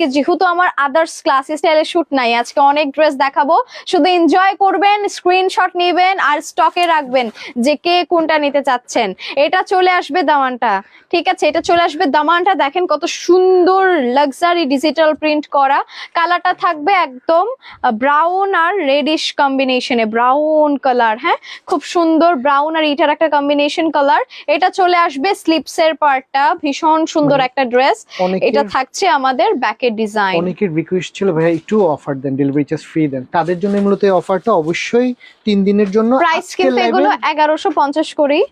আজকে যেহেতু আমার আদার্স ক্লাস স্টাইলে শুট নাই আজকে অনেক ড্রেস দেখাবো। শুধু এনজয় করবেন স্ক্রিনশট নেবেন আর স্টকে রাখবেন যে কে কোনটা নিতে চাচ্ছেন। এটা চলে আসবে দামানটা ঠিক আছে? এটা চলে আসবে দামানটা। দেখেন কত সুন্দর লাক্সারি ডিজিটাল প্রিন্ট করা। কালারটা থাকবে একদম ব্রাউন আর রেডিশ কম্বিনেশনে ব্রাউন কালার হ্যাঁ? খুব সুন্দর ব্রাউন আর এটার একটা কম্বিনেশন কালার এটা চলে আসবে স্লিপসের পার্টটা ভীষণ সুন্দর মানে একটা ড্রেস এটা থাকছে আমাদের ব্যাকের ডিজাইন অনেকের রিকোয়েস্ট ছিল ভাইয়া একটু অফার দেন ডেলিভারি চার্জ ফ্রি দেন। তাদের জন্য মূলত এই অফারটা অবশ্যই তিন দিনের জন্য প্রাইস কিন্তু এগুলো এ- এগারোশো পঞ্চাশ করেই।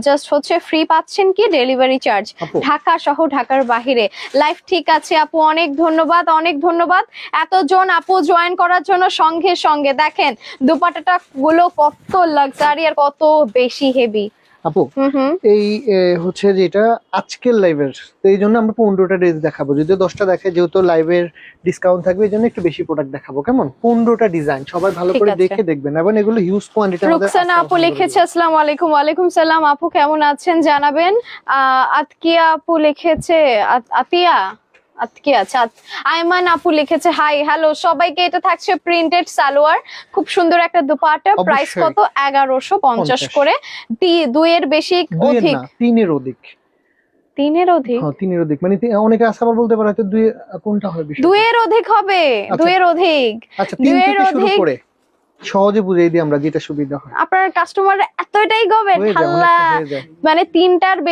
জাস্ট হচ্ছে ফ্রি পাচ্ছেন কি ডেলিভারি চার্জ ঢাকা সহ ঢাকার বাহিরে। লাইফ ঠিক আছে আপু অনেক ধন্যবাদ অনেক ধন্যবাদ। এতজন আপু জয়েন করার জন্য সঙ্গে সঙ্গে দেখেন দুপাটাটা গুলো কত লাক্সারি আর কত বেশি হেভি আপু এই হচ্ছে যেটা আজকের লাইভের তো এই জন্য আমরা পনেরোটা ড্রেস দেখাবো। যদিও দশটা দেখে যেহেতু লাইভের ডিসকাউন্ট থাকবে এই জন্য একটু বেশি প্রোডাক্ট দেখাবো কেমন? পনেরোটা ডিজাইন সবাই ভালো করে দেখে দেখবেন। এবং এগুলো হিউজ কোয়ান্টিটি রুকসানা আপু লিখেছে আসসালামু আলাইকুম ওয়ালাইকুম সালাম। আপু কেমন আছেন? জানাবেন। আহ, আতকিয়া আপু লিখেছে আতিয়া? আতকিয়া আচ্ছা আয়মান আপু লিখেছে হাই হ্যালো সবাইকে এটা থাকছে প্রিন্টেড সালোয়ার। খুব সুন্দর একটা দুপাটা প্রাইস কত? এগারোশো পঞ্চাশ 50 করে। দুইয়ের বেশি অধিক। তিনের অধিক। তিনের অধিক? হ্যাঁ তিনের অধিক। মানে অনেকে আবার বলতে পারে হয়তো দুই কোনটা দুইয়ের অধিক হবে। আচ্ছা। দুইয়ের অধিক। আচ্ছা তিন দুইয়ের অধিক। সহজে বুঝিয়ে দিই আমরা যেটা সুবিধা হয়। আপনার কাস্টমার এতটাই গবেন। যায়। মানে তিনটার বেশি